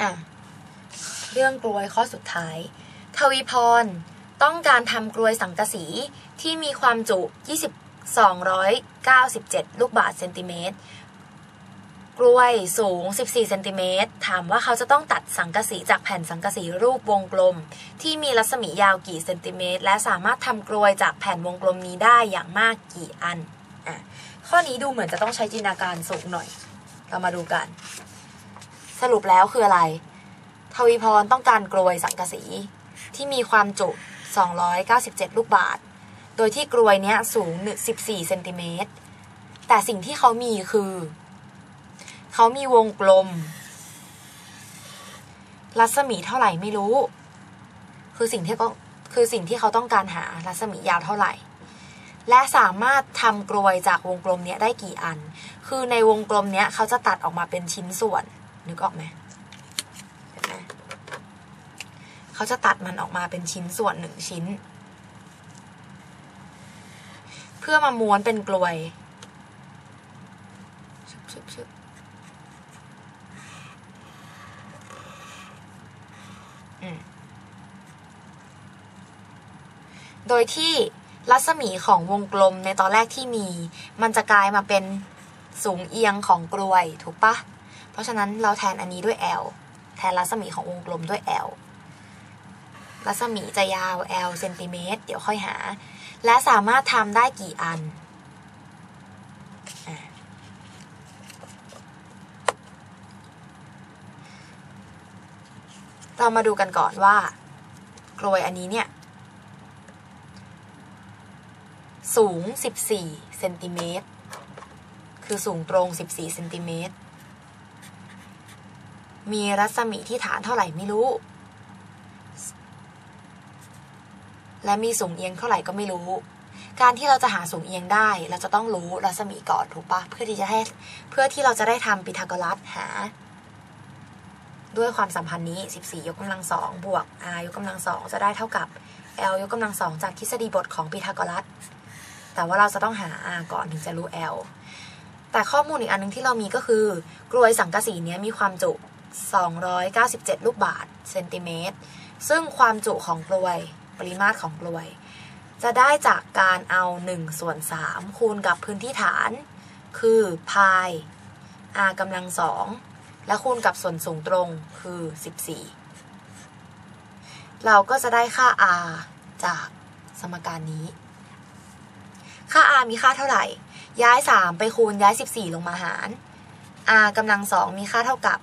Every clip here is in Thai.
อะเรื่องกลวยข้อสุดท้าย ทวีพร ต้องการทำกลวยสังกะสีที่มีความจุ 2297 ลูกบาศก์เซนติเมตร กลวยสูง 14 เซนติเมตร ถามว่าเขาจะต้องตัดสังกะสีจากแผ่นสังกะสีรูปวงกลม ที่มีรัศมียาวกี่เซนติเมตร และสามารถทำกลวยจากแผ่นวงกลมนี้ได้อย่างมากกี่อัน อะ ข้อนี้ดูเหมือนจะต้องใช้จินตนาการสูงหน่อย เรามาดูกัน สรุปแล้วคืออะไร ทวีพรต้องการกลวยสังกะสีที่มีความจุ 297 ลูกบาศก์โดยที่กลวยเนี้ยสูง 14 เซนติเมตร แต่สิ่งที่เขามีคือ เขามีวงกลม รัศมีเท่าไหร่ไม่รู้ คือสิ่งที่เขาคือสิ่งที่เขาต้องการหารัศมียาวเท่าไหร่ และสามารถทำกลวยจากวงกลมเนี้ยได้กี่อัน คือในวงกลมเนี้ยเขาจะตัดออกมาเป็นชิ้นส่วน นึกออกไหมเห็นไหมเขาจะตัดมันออกมาเป็นชิ้นส่วนหนึ่งชิ้น เพื่อมาม้วนเป็นกลวยโดยที่รัศมีของวงกลมในตอนแรกที่มี มันจะกลายมาเป็นสูงเอียงของกลวยถูกปะ ราะฉะนั้นเราแทนอันนี้ด้วย L แทนรัศมีของวงกลมด้วย L รัศมีจะยาว L เซนติเมตร เดี๋ยวค่อยหา และสามารถทำได้กี่อัน เรามาดูกันก่อนว่ากลวยอันนี้เนี่ย สูง 14 เซนติเมตร คือสูงตรง 14 เซนติเมตร มีรัศมีที่ฐานเท่าไหร่ไม่รู้ และมีสูงเอียงเท่าไหร่ก็ไม่รู้ การที่เราจะหาสูงเอียงได้ เราจะต้องรู้รัศมีก่อนถูกปะเพื่อที่จะให้เพื่อที่เราจะได้ทำปิทาโกรัสหา ด้วยความสัมพันธ์นี้ 14 ยกกำลังสองบวก r ยกกำลังสองจะได้เท่ากับ l ยกกำลังสองจากทฤษฎีบทของปิทาโกรัส แต่ว่าเราจะต้องหา r ก่อนถึงจะรู้ l แต่ข้อมูลอีกอันนึงที่เรามีก็คือ กลวยสังกะสีเนี้ยมีความจุ 297 ลูกบาศก์เซนติเมตร ซึ่งความจุของกลวยปริมาตรของกลวย จะได้จากการเอา1ส่วน3คูณกับพื้นที่ฐาน คือพาย r กำลังสองและคูณกับส่วนสูงตรงคือ 14 เราก็จะได้ค่า r จากสมการนี้ ค่า r มีค่าเท่าไหร่ ย้าย 3 ไปคูณย้าย 14 ลงมาหาร r กำลังสองมีค่าเท่ากับ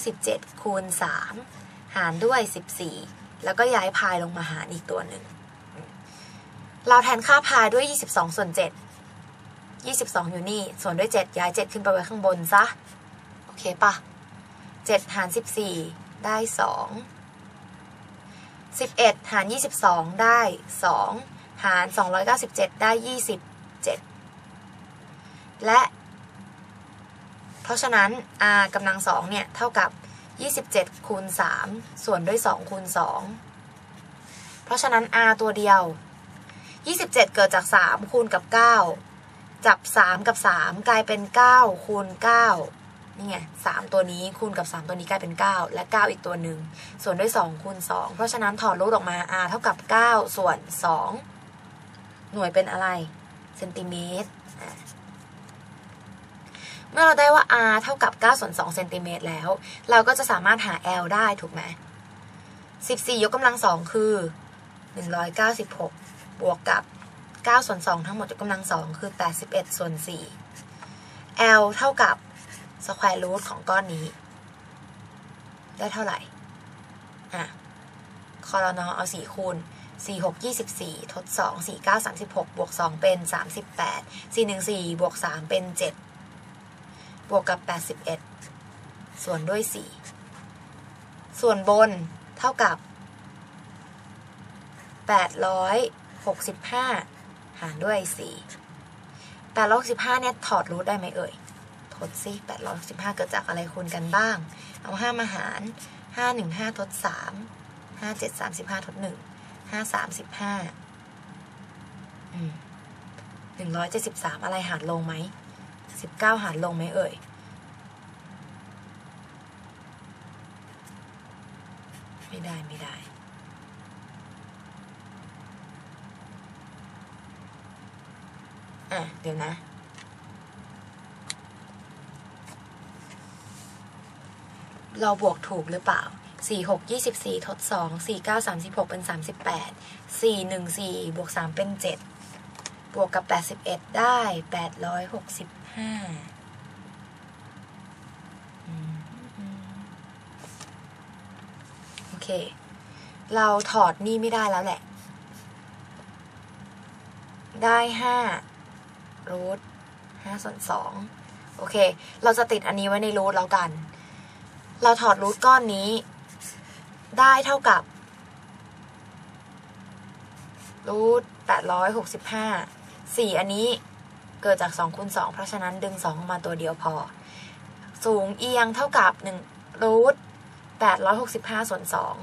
297 คูณ 3 หารด้วย 14 แล้วก็ย้ายพายลงมาหารอีกตัวหนึ่ง เราแทนค่าพายด้วย 22 ส่วน 7 22 อยู่นี่ ส่วนด้วย 7 ย้าย 7 ขึ้นไปไว้ข้างบนซะ โอเคปะ7 หาร 14 ได้ 2 11 หาร 22 ได้ 2 หาร 297 ได้ 27 และ เพราะฉะนั้น r กำลังสองเนี่ย เท่ากับ 27 คูณ 3 ส่วนด้วย 2 คูณ 2 เพราะฉะนั้น r ตัวเดียว 27 เกิดจาก 3 คูณกับ 9 จับ 3 กับ 3 กลายเป็น 9 คูณ 9 นี่ไง 3 ตัวนี้คูณกับ 3 ตัวนี้กลายเป็น 9 และ 9 อีกตัวหนึ่ง ส่วนด้วย 2 คูณ 2 เพราะฉะนั้นถอดรูทออกมา r เท่ากับ 9 ส่วน 2 หน่วยเป็นอะไร เซนติเมตร เมื่อเราได้ว่า r เท่ากับ9ส่วน2เซนติเมตรแล้ว เราก็จะสามารถหา l ได้ถูกไหม14 ยกกำลัง2คือ 196 บวกกับ 9 ส่วน 2 ทั้งหมดยกกำลัง2คือ 81 ส่วน 4 l เท่ากับ square root ของก้อนนี้ ได้เท่าไหร่ อะคอรนอเอา 4 คูณ4 6 24 ทด 2 4 9 36 บวก 2 เป็น 38 4 1 4 บวก 3 เป็น 7 บวกกับ 81 ส่วนด้วย 4 ส่วนบนเท่ากับ 865 หารด้วย 4 865เนี่ยถอดรูทได้ไหมเอ่ย ทดสิ865 เกิดจากอะไรคูณกันบ้าง เอา 5 มาหาร 5 1 5 ทด 3 5 7 35 ทด 1 5 35 อืม173 อะไรหารลงไหม 19 หารลงไหมเอ่ย ไม่ได้ ไม่ได้ อะ เดี๋ยวนะเราบวกถูกหรือเปล่าสี่หกยี่สิบสี่ทดสองสี่เก้าสามสิบหกเป็นสามสิบแปดสี่หนึ่งสี่บวกสามเป็นเจ็ด บวกกับแปดสิบเอ็ดได้แปดร้อยหกสิบห้าโอเค เราถอดนี่ไม่ได้แล้วแหละ ได้ห้ารูทห้าส่วนสองโอเค เราจะติดอันนี้ไว้ในรูทแล้วกัน เราถอดรูทก้อนนี้ ได้เท่ากับรูทแปดร้อยหกสิบห้า สี่อันนี้เกิดจากสองคูณสองเพราะฉะนั้นดึงสองออกมาตัวเดียวพอ สูงเอียงเท่ากับหนึ่งรูทแปดร้อยหกสิบห้าส่วนสอง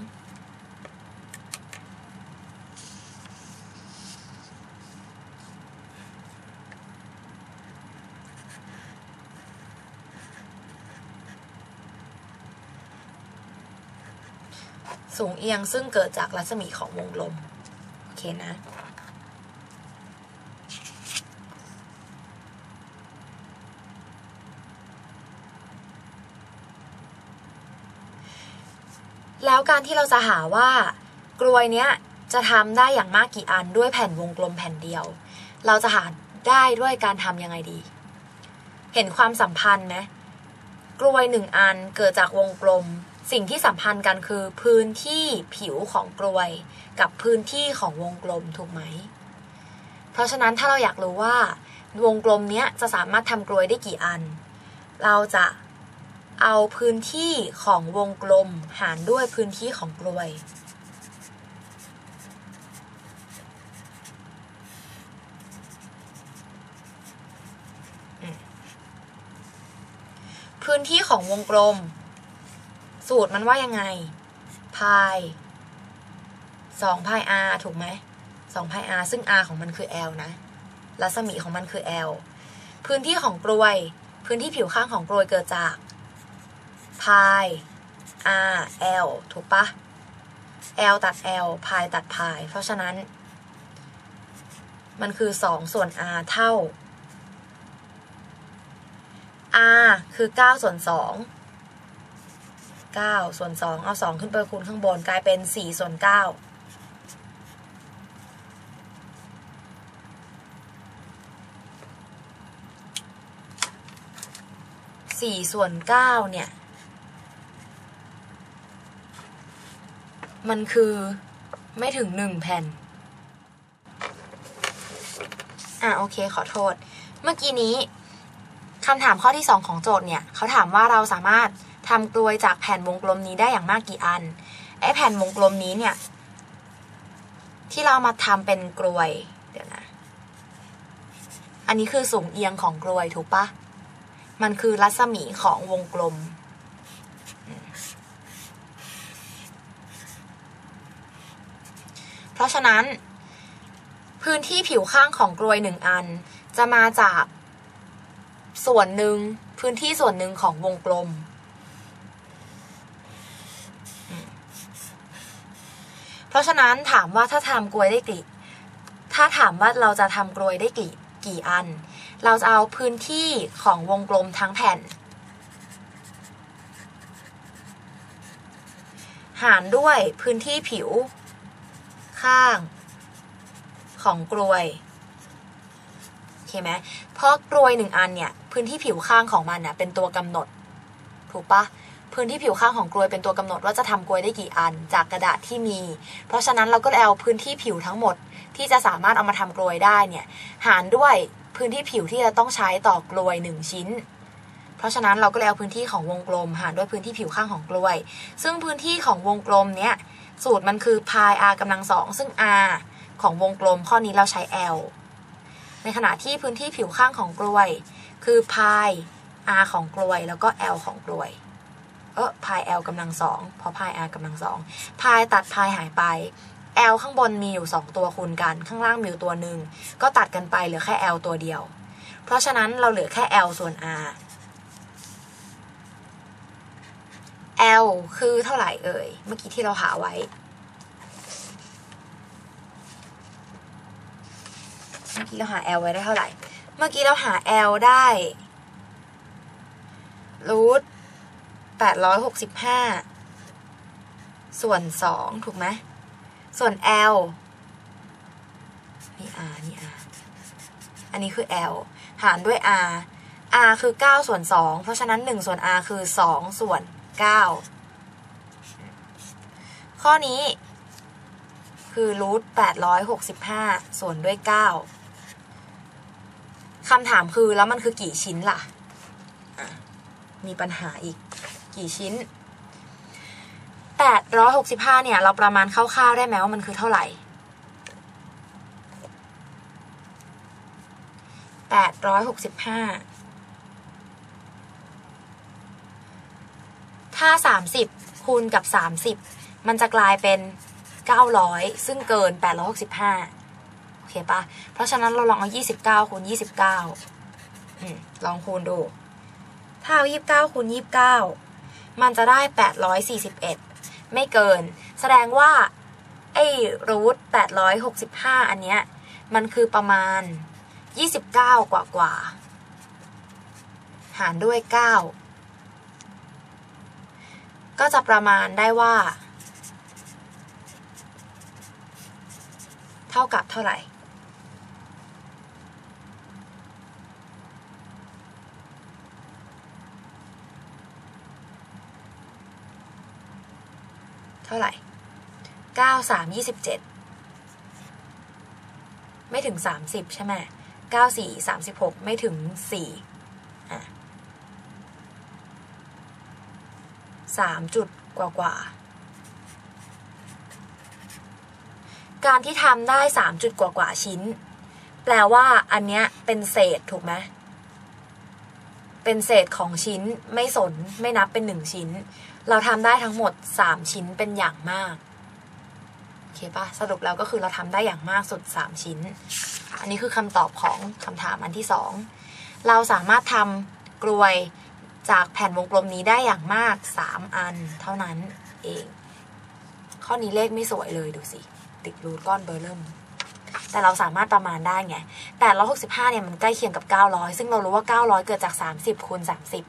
สูงเอียงซึ่งเกิดจากรัศมีของวงกลม โอเคนะ การที่เราจะหาว่ากลวยเนี้ยจะทำได้อย่างมากกี่อันด้วยแผ่นวงกลมแผ่นเดียว เราจะหาได้ด้วยการทำยังไงดี เห็นความสัมพันธ์ไหมกลวยหนึ่งอันเกิดจากวงกลม สิ่งที่สัมพันธ์กันคือ พื้นที่ผิวของกลวย กับพื้นที่ของวงกลมถูกไหม เพราะฉะนั้นถ้าเราอยากรู้ว่า วงกลมเนี้ยจะสามารถทำกลวยได้กี่อัน เราจะ เอาพื้นที่ของวงกลมหารด้วยพื้นที่ของกลวย พื้นที่ของวงกลม สูตรมันว่ายังไง พายสองพาย r ถูกไหมสองพาย r ซึ่ง r ของมันคือ l นะ รัศมีของมันคือ l พื้นที่ของกลวย พื้นที่ผิวข้างของกลวยเกิดจาก พาย r l ถูกปะ l ตัด l พายตัดพายเพราะฉะนั้น มันคือ 2 ส่วน r เท่า r คือ 9 ส่วน 2 9 ส่วน 2 เอา 2 ขึ้นไปคูณข้างบนกลายเป็น 4 ส่วน9สี่ส่วนเก้าเนี่ย มันคือไม่ถึงหนึ่งแผ่น อะโอเคขอโทษ เมื่อกี้นี้คำถามข้อที่สองของโจทย์เนี่ยเขาถามว่าเราสามารถทำกลวยจากแผ่นวงกลมนี้ได้อย่างมากกี่อันไอ้แผ่นวงกลมนี้เนี่ย ที่เรามาทำเป็นกลวย เดี๋ยวนะ อันนี้คือสูงเอียงของกลวยถูกปะมันคือรัศมีของวงกลม เพราะฉะนั้น พื้นที่ผิวข้างของกลวยหนึ่งอัน จะมาจากส่วนหนึ่งพื้นที่ส่วนหนึ่งของวงกลม เพราะฉะนั้นถามว่าถ้าทำกลวยได้กี่ถ้าถามว่าเราจะทำกลวยได้กี่กี่อัน เราจะเอาพื้นที่ของวงกลมทั้งแผ่น หารด้วยพื้นที่ผิว ข้างของกลวยโอเคไหมเพราะกลวยหนึ่งอันเนี่ย พื้นที่ผิวข้างของมันเนี่ยเป็นตัวกำหนด ถูกปะพื้นที่ผิวข้างของกลวยเป็นตัวกำหนดว่าจะทำกลวยได้กี่อันจากกระดาษที่มี เพราะฉะนั้นเราก็เลยเอาพื้นที่ผิวทั้งหมดที่จะสามารถเอามาทำกลวยได้เนี่ย หารด้วยพื้นที่ผิวที่จะต้องใช้ต่อกลวยหนึ่งชิ้น เพราะฉะนั้นเราก็เลยเอาพื้นที่ของวงกลม หารด้วยพื้นที่ผิวข้างของกลวย ซึ่งพื้นที่ของวงกลมเนี้ย สูตรมันคือพาย r กำลังสองซึ่ง r ของวงกลมข้อนี้เราใช้ l ในขณะที่พื้นที่ผิวข้างของกลวย คือพาย r ของกลวยแล้วก็ l ของกลวยเออพาย l กำลังสองเพราะพาย r กำลังสองพายตัดพายหายไป l ข้างบนมีอยู่ 2 ตัวคูณกัน ข้างล่างมีอยู่ตัวหนึ่งก็ตัดกันไปเหลือแค่ l ตัวเดียว เพราะฉะนั้นเราเหลือแค่ l ส่วน r L คือเท่าไหร่เอ่ย เมื่อกี้ที่เราหาไว้ เมื่อกี้เราหา L ไว้ได้เท่าไหร่ เมื่อกี้เราหา L ได้รูทแปดร้อยหกสิบห้าส่วนสองถูกไหม ส่วน L นี่ R นี่ R อันนี้คือ L หารด้วย R R คือ 9 ส่วน 2 เพราะฉะนั้น 1 ส่วน R คือ 2 ส่วน 9 ข้อนี้ คือรูท865 ส่วนด้วย 9 คำถามคือแล้วมันคือกี่ชิ้นล่ะ มีปัญหาอีกกี่ชิ้น 865 เนี่ย เราประมาณคร่าวๆได้ไหมว่ามันคือเท่าไหร่865 ถ้า30 คูณกับ 30 มันจะกลายเป็น 900 ซึ่งเกิน 865 โอเคปะเพราะฉะนั้นเราลองเอา 29 คูณ 29อลองคูณดู ถ้าเอา 29 คูณ 29 มันจะได้ 841 ไม่เกิน แสดงว่า ไอ้รูท865 อันเนี้ย มันคือประมาณ 29 กว่ากว่า หารด้วย 9 ก็จะประมาณได้ว่า เท่ากับเท่าไหร่ เท่าไหร่ 9 3 27 ไม่ถึง 30 ใช่ไหม9 4 36 ไม่ถึง 4 สามจุดกว่ากว่าการที่ทำได้สามจุดกว่ากว่าชิ้น แปลว่าอันเนี้ยเป็นเศษถูกไหมเป็นเศษของชิ้นไม่สนไม่นับเป็นหนึ่งชิ้น เราทำได้ทั้งหมดสามชิ้นเป็นอย่างมากโอเคปะสรุปแล้วก็คือเราทำได้อย่างมากสุดสามชิ้น อันนี้คือคำตอบของคำถามอันที่สองเราสามารถทำกลวย จากแผ่นวงกลมนี้ได้อย่างมากสามอันเท่านั้นเอง ข้อนี้เลขไม่สวยเลยดูสิ ติดรูทก้อนเบอร์เริ่ม แต่เราสามารถประมาณได้ไงแต่ร้อยหกสิบห้าเนี่ยมันใกล้เคียงกับเก้าร้อยซึ่งเรารู้ว่าเก้าร้อยเกิดจากสามสิบคูณสามสิบ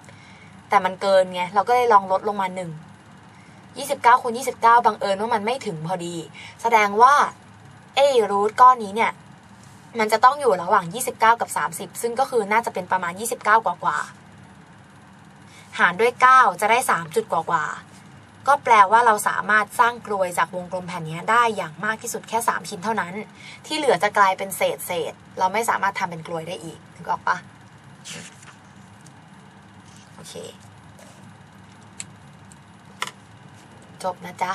แต่มันเกินไง เราก็เลยลองลดลงมาหนึ่งยี่สิบเก้าคูณยี่สิบเก้าบังเอิญว่ามันไม่ถึงพอดี แสดงว่าไอ้รูทก้อนนี้เนี่ย มันจะต้องอยู่ระหว่าง 29 กับ 30 ซึ่งก็คือน่าจะเป็นประมาณ 29 กว่ากว่า หารด้วย 9 จะได้ 3 จุดกว่ากว่าก็แปลว่าเราสามารถสร้างกลวยจากวงกลมแผ่นนี้ได้อย่างมากที่สุดแค่ 3 ชิ้นเท่านั้น ที่เหลือจะกลายเป็นเศษเศษ เราไม่สามารถทำเป็นกลวยได้อีกนึกออกปะโอเค จบนะจ๊ะ